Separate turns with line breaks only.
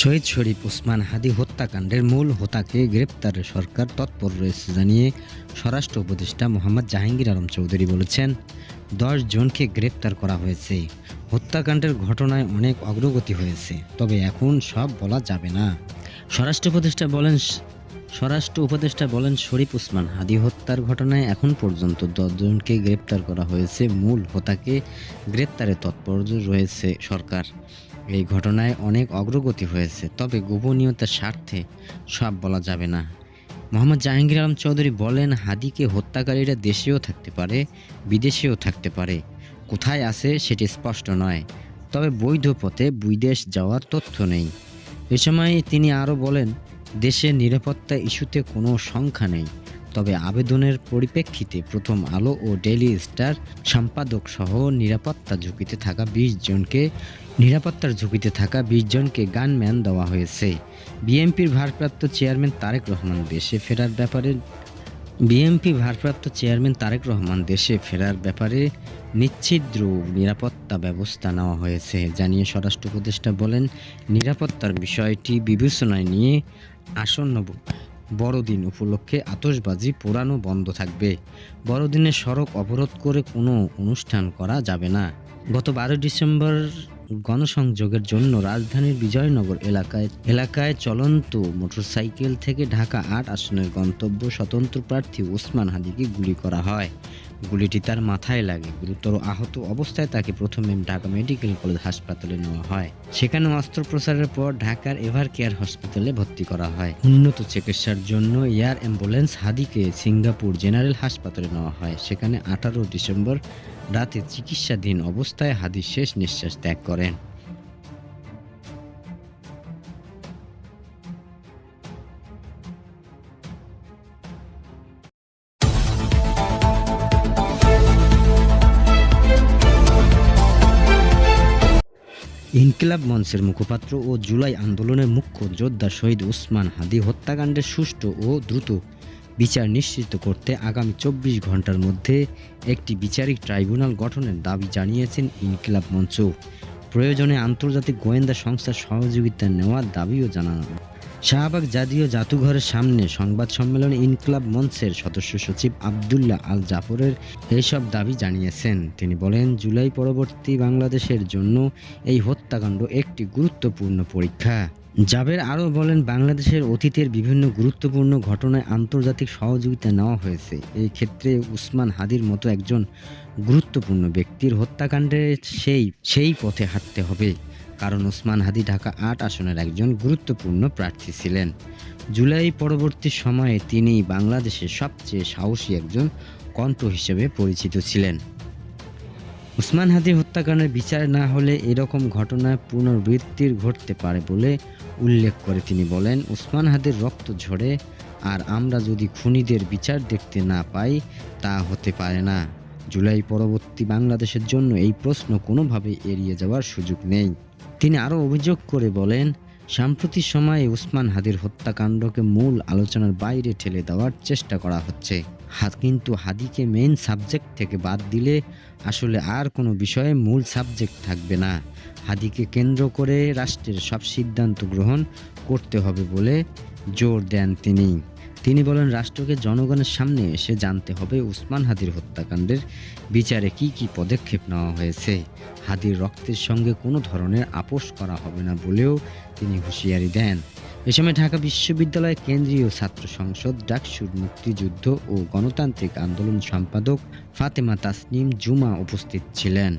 শহীদ শরীফ ওসমান হাদি হত্যাকাণ্ডের মূল হোতাকে গ্রেপ্তারে সরকার তৎপর রয়েছে জানিয়ে স্বরাষ্ট্র উপদেষ্টা মোহাম্মদ জাহাঙ্গীর আলম চৌধুরী বলেছেন, দশ জনকে গ্রেপ্তার করা হয়েছে। হত্যাকাণ্ডের ঘটনায় অনেক অগ্রগতি হয়েছে, তবে এখন সব বলা যাবে না। স্বরাষ্ট্র উপদেষ্টা বলেন, স্বরাষ্ট্র উপদেষ্টা বলেন, শরীফ ওসমান হাদি হত্যার ঘটনায় এখন পর্যন্ত দশজনকে গ্রেপ্তার করা হয়েছে। মূল হোতাকে গ্রেপ্তারে তৎপর রয়েছে সরকার। এই ঘটনায় অনেক অগ্রগতি হয়েছে, তবে গোপনীয়তার স্বার্থে সব বলা যাবে না। মোহাম্মদ জাহাঙ্গীর আলম চৌধুরী বলেন, হাদিকে হত্যাকারীরা দেশেও থাকতে পারে, বিদেশেও থাকতে পারে। কোথায় আছে সেটি স্পষ্ট নয়, তবে বৈধ পথে বিদেশ যাওয়ার তথ্য নেই। এ সময় তিনি আরও বলেন, দেশের নিরাপত্তা ইস্যুতে কোনো সংখ্যা নেই। তবে আবেদনের পরিপ্রেক্ষিতে প্রথম আলো ও ডেইলি স্টার সম্পাদক সহ নিরাপত্তা ঝুঁকিতে থাকা বিশ জনকে, নিরাপত্তার ঝুঁকিতে থাকা বিশ জনকে গানম্যান দেওয়া হয়েছে। বিএনপির ভারপ্রাপ্ত চেয়ারম্যান তারেক রহমান দেশে ফেরার ব্যাপারে বিএনপি ভারপ্রাপ্ত চেয়ারম্যান তারেক রহমান দেশে ফেরার ব্যাপারে নিচ্ছিদ্র নিরাপত্তা ব্যবস্থা নেওয়া হয়েছে, জানিয়ে স্বরাষ্ট্র উপদেষ্টা বলেন। নিরাপত্তার বিষয়টি বিবেচনায় নিয়ে আসন্ন বড়দিন উপলক্ষে আতশবাজি পোড়ানো বন্ধ থাকবে। বড়দিনে সড়ক অবরোধ করে কোনো অনুষ্ঠান করা যাবে না। গত বারো ডিসেম্বর গণসংযোগের জন্য রাজধানীর বিজয়নগর এলাকায় এলাকায় চলন্ত মোটরসাইকেল থেকে ঢাকা আট আসনের গন্তব্য স্বতন্ত্র প্রার্থী ওসমান হাদিকে গুলি করা হয়। গুলিটি তার মাথায় লাগে। গুরুতর আহত অবস্থায় তাকে প্রথমে ঢাকা মেডিকেল কলেজ হাসপাতালে নেওয়া হয়। সেখানে অস্ত্রোপচারের পর ঢাকার এভার কেয়ার হসপিটালে ভর্তি করা হয়। উন্নত চিকিৎসার জন্য এয়ার অ্যাম্বুলেন্স হাদিকে সিঙ্গাপুর জেনারেল হাসপাতালে নেওয়া হয়। সেখানে আঠারো ডিসেম্বর রাতে চিকিৎসাধীন অবস্থায় হাদি শেষ নিঃশ্বাস ত্যাগ করেন। ইনকিলাব মঞ্চের মুখপাত্র ও জুলাই আন্দোলনের মুখ্য যোদ্ধা শহীদ ওসমান হাদি হত্যাকাণ্ডের সুষ্ঠু ও দ্রুত বিচার নিশ্চিত করতে আগামী চব্বিশ ঘণ্টার মধ্যে একটি বিচারিক ট্রাইব্যুনাল গঠনের দাবি জানিয়েছেন ইনকিলাব মঞ্চ। প্রয়োজনে আন্তর্জাতিক গোয়েন্দা সংস্থার সহযোগিতা নেওয়ার দাবিও জানানো শাহবাগ জাতীয় জাদুঘরের সামনে সংবাদ সম্মেলনে ইনকলাব মঞ্চের সদস্য সচিব আবদুল্লাহ আল জাফরের এইসব দাবি জানিয়েছেন। তিনি বলেন, জুলাই পরবর্তী বাংলাদেশের জন্য এই হত্যাকাণ্ড একটি গুরুত্বপূর্ণ পরীক্ষা। জাবের আরও বলেন, বাংলাদেশের অতীতের বিভিন্ন গুরুত্বপূর্ণ ঘটনায় আন্তর্জাতিক সহযোগিতা নেওয়া হয়েছে। এই ক্ষেত্রে উসমান হাদির মতো একজন গুরুত্বপূর্ণ ব্যক্তির হত্যাকাণ্ডে সেই সেই পথে হাঁটতে হবে। কারণ ওসমান হাদি ঢাকা আট আসনের একজন গুরুত্বপূর্ণ প্রার্থী ছিলেন। জুলাই পরবর্তী সময়ে তিনি বাংলাদেশের সবচেয়ে সাহসী একজন কণ্ঠ হিসেবে পরিচিত ছিলেন। উসমান হাদি হত্যাকাণ্ডের বিচার না হলে এরকম ঘটনা পুনরাবৃত্তির ঘটতে পারে বলে উল্লেখ করে তিনি বলেন উসমান হাদির রক্ত ঝরে আর আমরা যদি খুনিদের বিচার দেখতে না পাই, তা হতে পারে না। জুলাই পরবর্তী বাংলাদেশের জন্য এই প্রশ্ন কোনোভাবে এড়িয়ে যাওয়ার সুযোগ নেই। তিনি আরও অভিযোগ করে বলেন, সাম্প্রতিক সময়ে উসমান হাদির হত্যাকাণ্ডকে মূল আলোচনার বাইরে ঠেলে দেওয়ার চেষ্টা করা হচ্ছে। কিন্তু হাদিকে মেইন সাবজেক্ট থেকে বাদ দিলে আসলে আর কোনো বিষয়ে মূল সাবজেক্ট থাকবে না। হাদিকে কেন্দ্র করে রাষ্ট্রের সব সিদ্ধান্ত গ্রহণ করতে হবে বলে জোর দেন তিনি। তিনি বলেন, রাষ্ট্রকে জনগণের সামনে এসে জানতে হবে উসমান হাদির হত্যাকাণ্ডের বিচারে কি কি পদক্ষেপ নেওয়া হয়েছে। হাদির রক্তের সঙ্গে কোনো ধরনের আপোষ করা হবে না বলেও তিনি হুঁশিয়ারি দেন। এ সময় ঢাকা বিশ্ববিদ্যালয় কেন্দ্রীয় ছাত্র সংসদ ডাকসুর মুক্তিযুদ্ধ ও গণতান্ত্রিক আন্দোলন সম্পাদক ফাতেমা তাসনিম জুমা উপস্থিত ছিলেন।